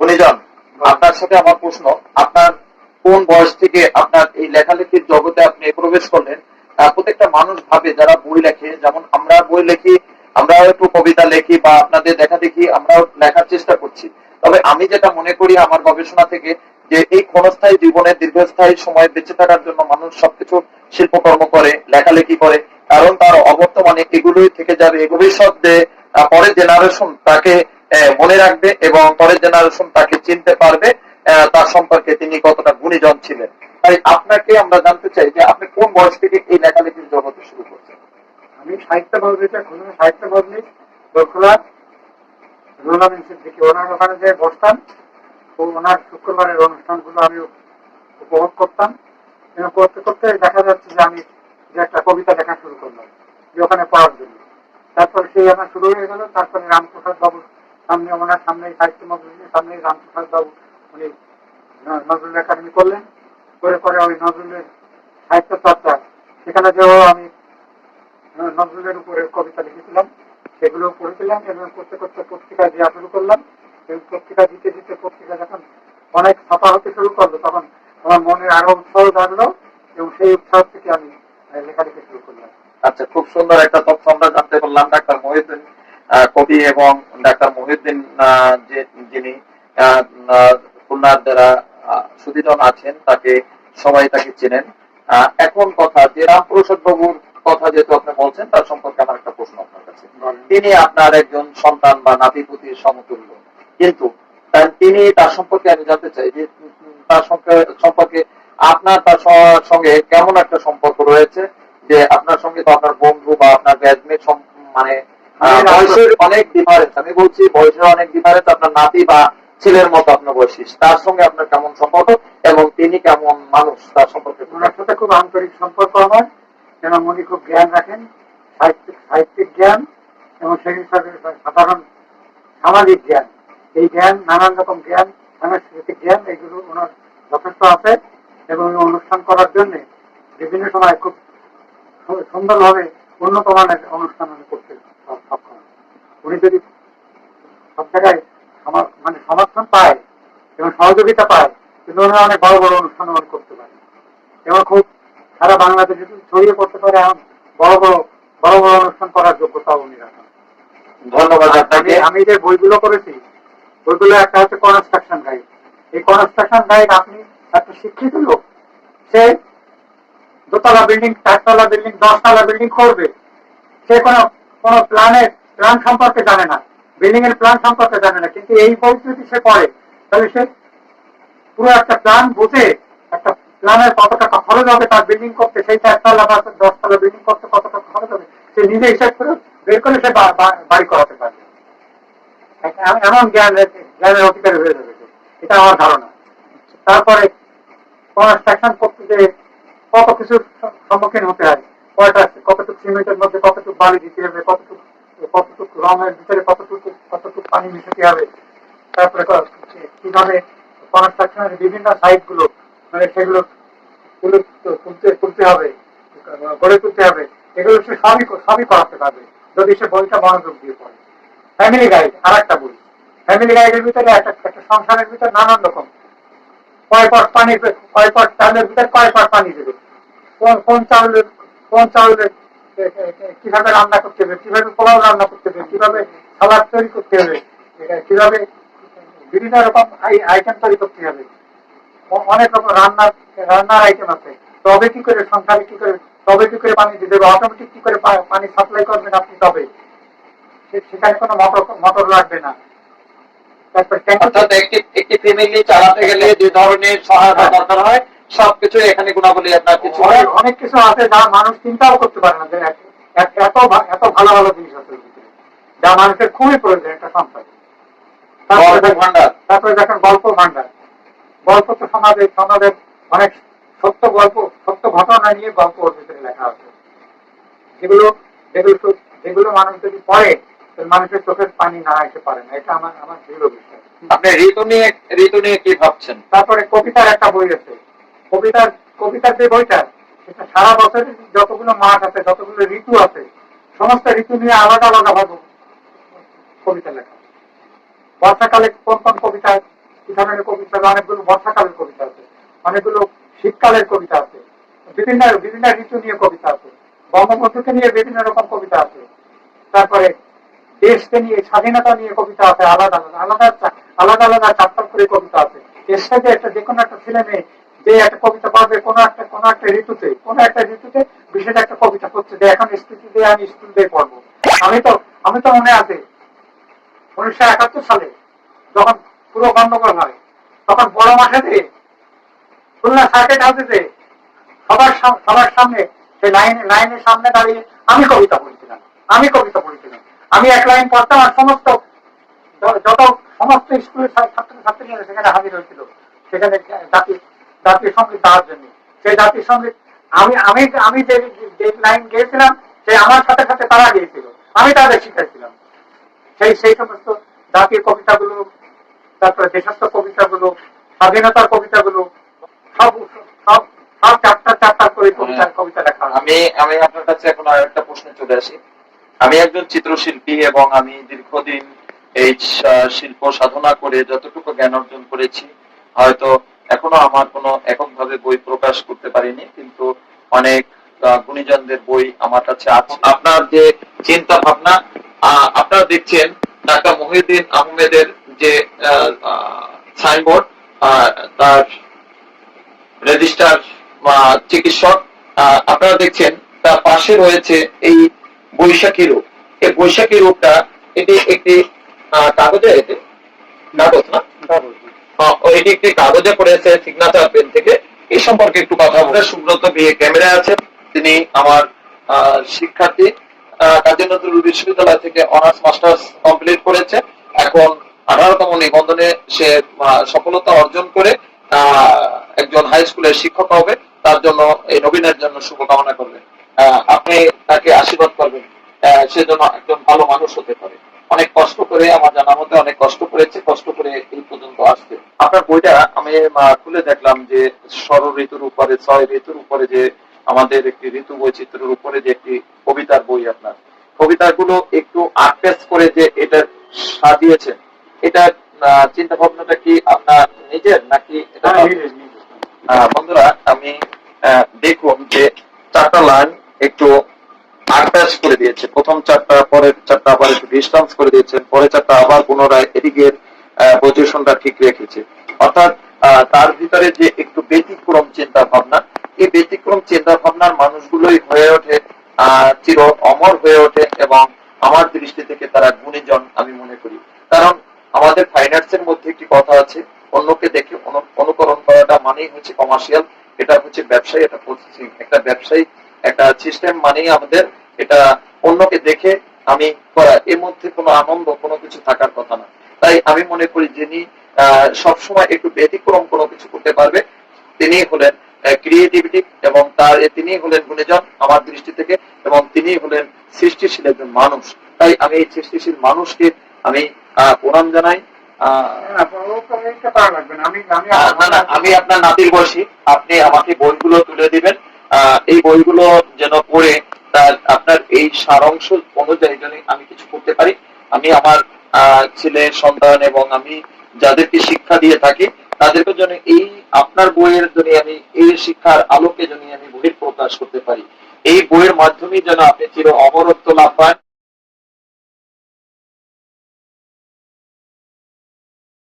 গুণীজন, আপনার সাথে আমার প্রশ্ন, আপনার কোন বয়স থেকে আপনার এই লেখালেখির জগতে আপনি প্রবেশ করলেন? প্রত্যেকটা মানুষ ভাবে যারা বই লেখে, যেমন আমরা বই লেখি আমরা একটু কবিতা লেখি বা আপনাদের দেখা দেখি, আমরাও লেখার চেষ্টা করছি। তবে আমি যেটা মনে করি আমার গবেষণা থেকে, যে এই ক্ষণস্থায়ী জীবনে দীর্ঘস্থায়ী সময় বেঁচে থাকার জন্য মানুষ সবকিছু শিল্পকর্ম করে, লেখালেখি করে, কারণ তার অবর্তমানে এগুলোই থেকে যাবে। ভবিষ্যৎ পরের জেনারেশন তাকে মনে রাখবে এবং পরের জেনারেশন তাকে চিনতে পারবে তার সম্পর্কে তিনি কতটা গুণীজন ছিলেন। তাই আপনাকে আমরা জানতে চাই যে আপনি কোন বয়স থেকে এই লেখালেখির জগতে শুরু করছেন? আমি সাহিত্য সাহিত্য ওখানে বসতাম আমি উপভোগ করতাম। এবং করতে করতে দেখা যাচ্ছে যে আমি যে একটা কবিতা শুরু করলাম, যে ওখানে তারপর শুরু হয়ে গেল, তারপরে রামপ্রসাদ বাবুর সামনে ওনার সামনে সাহিত্য মন্দিরের সামনে রামপ্রসাদ বাবু, উনি নজরুল একাডেমি করলেন। করে পরে ওই নজরুলের সাহিত্য চর্চা, সেখানে যেও আমি নজরুলের উপরে কবিতা লিখেছিলাম সেগুলো পড়েছিলাম এবং করতে করতে পত্রিকা দেওয়া শুরু করলাম। এবং পত্রিকা দিতে দিতে পত্রিকা যখন অনেক ছাপা হতে শুরু করল, তখন আমার মনে আরও উৎসাহ জাগলো এবং সেই উৎসাহ থেকে আমি লেখালেখি শুরু করলাম। আচ্ছা খুব সুন্দর একটা তথ্য আমরা জানতে পারলাম, ডাক্তার মহিউদ্দিন কবি এবং ডাক্তার মহিউদ্দিন যে যিনি খুলনার যারা আহ, আছেন তাকে সবাই তাকে চেনেন। এখন কথা যে রামপ্রসাদ বাবুর কথা যেহেতু আপনি বলছেন তার সম্পর্কে আমার একটা প্রশ্ন আপনার কাছে। তিনি আপনার একজন সন্তান বা নাতিপুতির সমতুল্য। কিন্তু তিনি তার সম্পর্কে আমি জানতে চাই যে তার সম্পর্কে- আপনার তার সঙ্গে কেমন একটা সম্পর্ক রয়েছে? যে আপনার সঙ্গে তো আপনার বন্ধু বা আপনার ব্যাচমেট মানে বয়সের অনেক ডিফারেন্স আমি বলছি বয়সের অনেক ডিফারেন্স আপনার নাতি বা ছেলের মতো আপনার বয়সী তার সঙ্গে আপনার কেমন সম্পর্ক এবং তিনি কেমন মানুষ তার সম্পর্কে ওনার সাথে খুব আন্তরিক সম্পর্ক আমার যেন উনি খুব জ্ঞান রাখেন সাহিত্যিক সাহিত্যিক জ্ঞান এবং সেই হিসাবে সাধারণ সামাজিক জ্ঞান। এই জ্ঞান নানান রকম জ্ঞান সাংস্কৃতিক জ্ঞান এগুলো ওনার যথেষ্ট আছে এবং অনুষ্ঠান করার জন্য বিভিন্ন সময় খুব সুন্দরভাবে উন্নত মানের অনুষ্ঠান উনি করতে উনি যদি সব জায়গায় মানে সমর্থন পায় এবং সহযোগিতা পায় কিন্তু উনি অনেক বড় বড় অনুষ্ঠান করতে পারে এবং খুব সারা বাংলাদেশে যদি ছড়িয়ে পড়তে পারে এমন বড় বড় বড় বড় অনুষ্ঠান করার যোগ্যতা উনি রাখেন। ধন্যবাদ আপনাকে। আমি যে বইগুলো করেছি বইগুলো একটা হচ্ছে কনস্ট্রাকশন গাইড এই কনস্ট্রাকশন গাইড আপনি একটা শিক্ষিত লোক সে দোতলা বিল্ডিং চারতলা বিল্ডিং দশতলা বিল্ডিং করবে। সে কোনো কোনো প্ল্যানের প্ল্যান সম্পর্কে জানে না। বিল্ডিং এর প্ল্যান সম্পর্কে জানে না, কিন্তু এই যদি সে পড়ে তাহলে সে পুরো একটা প্ল্যান বুঝে একটা প্ল্যানের কত টাকা খরচ হবে তার বিল্ডিং করতে, সেই চারতলা বা দশতলা বিল্ডিং করতে কত টাকা খরচ হবে, সে নিজে হিসাব করে বের করে সে বাড়ি করাতে পারবে। এমন জ্ঞান জ্ঞানের অধিকারী হয়ে যাবে এটা আমার ধারণা। তারপরে কনস্ট্রাকশন করতে যে কত কিছু সম্মুখীন হতে হয়। কয়টা কতটুকু সিমেন্টের মধ্যে কতটুকু বালি দিতে হবে, কতটুকু রঙের ভিতরে কতটুকু কতটুকু পানি মিশাতে হবে, তারপরে কীভাবে কনস্ট্রাকশনের বিভিন্ন সাইটগুলো মানে সেগুলো তুলতে হবে, গড়ে তুলতে হবে, এগুলো সে সবই সবই করাতে পারবে, যদি সে বইটা মনোযোগ দিয়ে পড়ে। ফ্যামিলি গাইড আর একটা বই ফ্যামিলি গাইডের ভিতরে একটা সংসারের ভিতরে নানান রকম। কয় পট পানি, কয় পট চাউলের ভিতরে কয় পট পানি দেবে? কোন চাউলের কোন চাউলের কীভাবে রান্না করতে হবে? কীভাবে পোলাও রান্না করতে হবে? কীভাবে সালাদ তৈরি করতে হবে? কীভাবে বিভিন্ন রকম আইটেম তৈরি করতে হবে? অনেক রকম রান্নার রান্নার আইটেম আছে। তবে কি করে সংসারে কি করে তবে কি করে পানি দিতে হবে? অটোমেটিক কি করে পানি সাপ্লাই করবেন আপনি তবে? সেখানে কোনো মোটর মোটর লাগবে না। তারপর একটি একটি ফ্যামিলি চালাতে গেলে যে ধরনের সহায়তা দরকার হয় সবকিছু এখানে গুণাবলী আপনার কিছু অনেক কিছু আছে যা মানুষ চিন্তাও করতে পারে না যে এত- এত ভালো ভালো জিনিস আছে যা মানুষের খুবই প্রয়োজন একটা সংসারে। তারপরে দেখেন- গল্প ভান্ডার। গল্প তো সমাজে সমাজের অনেক সত্য গল্প সত্য ঘটনা নিয়ে গল্প ওর ভিতরে লেখা আছে। যেগুলো যেগুলো যেগুলো মানুষ যদি পড়ে মানুষের চোখের পানি না এসে পারে না। এটা আমার আমার দৃঢ় বিশ্বাস। আপনি ঋতু নিয়ে ঋতু নিয়ে কি ভাবছেন? তারপরে কবিতার একটা বই আছে। কবিতার কবিতার যে বইটা সেটা সারা বছর যতগুলো মাস আছে, যতগুলো ঋতু আছে, সমস্ত ঋতু নিয়ে আলাদা আলাদা ভাবে কবিতা লেখা। বর্ষাকালে কোন কোন কবিতা কি ধরনের কবিতা, অনেকগুলো বর্ষাকালের কবিতা আছে, অনেকগুলো শীতকালের কবিতা আছে, বিভিন্ন বিভিন্ন ঋতু নিয়ে কবিতা আছে, বঙ্গবন্ধুকে নিয়ে বিভিন্ন রকম কবিতা আছে, তারপরে দেশকে নিয়ে, স্বাধীনতা নিয়ে কবিতা আছে, আলাদা আলাদা আলাদা আলাদা আলাদা চ্যাপ্টার করে কবিতা আছে। এর সাথে একটা যে কোনো একটা ছেলে মেয়ে যে একটা কবিতা পাবে, কোনো একটা কোনো একটা ঋতুতে, কোনো একটা ঋতুতে বিশেষ একটা কবিতা করছে, যে এখন স্মৃতি দিয়ে আমি স্কুল দিয়ে পড়ব। আমি তো আমি তো মনে আছে, উনিশশো একাত্তর সালে যখন পুরো গন্ডগোল হয়, তখন বড় মাঠেতে, খুলনা সার্কিট হাউসেতে সবার সবার সামনে সেই লাইনে লাইনের সামনে দাঁড়িয়ে আমি কবিতা পড়েছিলাম, আমি কবিতা পড়েছিলাম। আমি এক লাইন পড়তাম আর সমস্ত যত সমস্ত স্কুলের ছাত্র ছাত্রীরা সেখানে হাজির হয়েছিল। সেখানে জাতি জাতীয় সংগীত দেওয়ার জন্য। সেই জাতীয় সংগীত আমি আমি আমি যে যে লাইন গিয়েছিলাম সেই আমার সাথে সাথে তারা গিয়েছিল। আমি তাদের শিখাইছিলাম। সেই সেই সমস্ত জাতীয় কবিতাগুলো তারপরে দেশাত্ম কবিতাগুলো স্বাধীনতার কবিতাগুলো সব সব সব চ্যাপ্টার চ্যাপ্টার করে কবিতা কবিতা লেখা আমি আমি আপনার কাছে এখন আর একটা প্রশ্নে চলে আসি। আমি একজন চিত্রশিল্পী এবং আমি দীর্ঘদিন এই শিল্প সাধনা করে যতটুকু জ্ঞান অর্জন করেছি হয়তো এখনও আমার কোনো এককভাবে বই প্রকাশ করতে পারিনি, কিন্তু অনেক গুণীজনদের বই আমার কাছে আছে। আপনার যে চিন্তা ভাবনা আপনারা দেখছেন ঢাকা মহিউদ্দিন আহমেদের যে সাইনবোর্ড তার রেজিস্টার চিকিৎসক আপনারা দেখছেন তার পাশে রয়েছে এই বৈশাখী রোগ এই বৈশাখী রোগটা এটি একটি কাগজে কাগজ না? এটি একটি কাগজে করেছে সিগনেচার পেন থেকে। এই সম্পর্কে একটু কথা বলে সুব্রত বিয়ে ক্যামেরায় আছেন তিনি আমার শিক্ষার্থী। কাজী নজরুল বিশ্ববিদ্যালয় থেকে অনার্স মাস্টার্স কমপ্লিট করেছে। এখন আঠারোতম নিবন্ধনে সে সফলতা অর্জন করে একজন হাই স্কুলের শিক্ষক হবে। তার জন্য এই নবীনের জন্য শুভকামনা করবেন। আহ, আপনি তাকে আশীর্বাদ করবেন। আহ, সে যেন একজন ভালো মানুষ হতে পারে। অনেক কষ্ট করে আমার জানা মতে অনেক কষ্ট করেছে কষ্ট করে এই পর্যন্ত আসছে। আপনার বইটা আমি খুলে দেখলাম যে ষড় ঋতুর উপরে ছয় ঋতুর উপরে যে আমাদের একটি ঋতু বৈচিত্র্যের উপরে যে একটি কবিতার বই আপনার। কবিতাগুলো একটু আটপেস করে যে এটা সাজিয়েছেন এটা চিন্তা ভাবনাটা কি আপনার নিজের নাকি এটা হ্যাঁ, বন্ধুরা আমি আহ, দেখুন যে চারটা লাইন একটু আটটাচ করে দিয়েছে। প্রথম চারটা, পরের চারটা আবার একটু ডিস্টেন্স করে দিয়েছেন পরের চারটা আবার পুনরায় এদিকের পজিশনটা ঠিক রেখেছে। অর্থাৎ তার ভিতরে যে একটু ব্যতিক্রম চিন্তা ভাবনা এই ব্যতিক্রম চিন্তা ভাবনার মানুষগুলোই হয়ে ওঠে চির অমর হয়ে ওঠে এবং আমার দৃষ্টি থেকে তারা গুণীজন আমি মনে করি। কারণ আমাদের ফাইন্যান্স এর মধ্যে একটি কথা আছে, অন্যকে দেখে অনু- অনুকরণ করাটা মানেই হচ্ছে কমার্শিয়াল এটা হচ্ছে ব্যবসায়ী, এটা প্রসেসিং একটা ব্যবসায়ী, একটা সিস্টেম মানেই আমাদের এটা অন্যকে দেখে আমি করা এর মধ্যে কোনো আনন্দ কোনো কিছু থাকার কথা না। তাই আমি মনে করি যিনি সবসময় একটু ব্যতিক্রম কোনো কিছু করতে পারবে তিনি হলেন ক্রিয়েটিভিটি এবং তার তিনি হলেন গুণীজন আমার দৃষ্টি থেকে এবং তিনি হলেন সৃষ্টিশীল একজন মানুষ। তাই আমি এই সৃষ্টিশীল মানুষকে আমি আহ, প্রণাম জানাই। আমি আপনার নাতির বয়সী। আপনি আমাকে বইগুলো তুলে দিবেন। আহ, এই বইগুলো যেন পড়ে তার, আপনার এই সারাংশ অনুযায়ী যদি আমি কিছু করতে পারি, আমি আমার ছেলে, সন্তান এবং আমি যাদেরকে শিক্ষা দিয়ে থাকি, তাদেরকে যেন এই আপনার বইয়ের জন্য আমি এই শিক্ষার আলোকে যদি আমি বহির প্রকাশ করতে পারি, এই বইয়ের মাধ্যমে যেন আপনি চির অমরত্ব লাভ পান।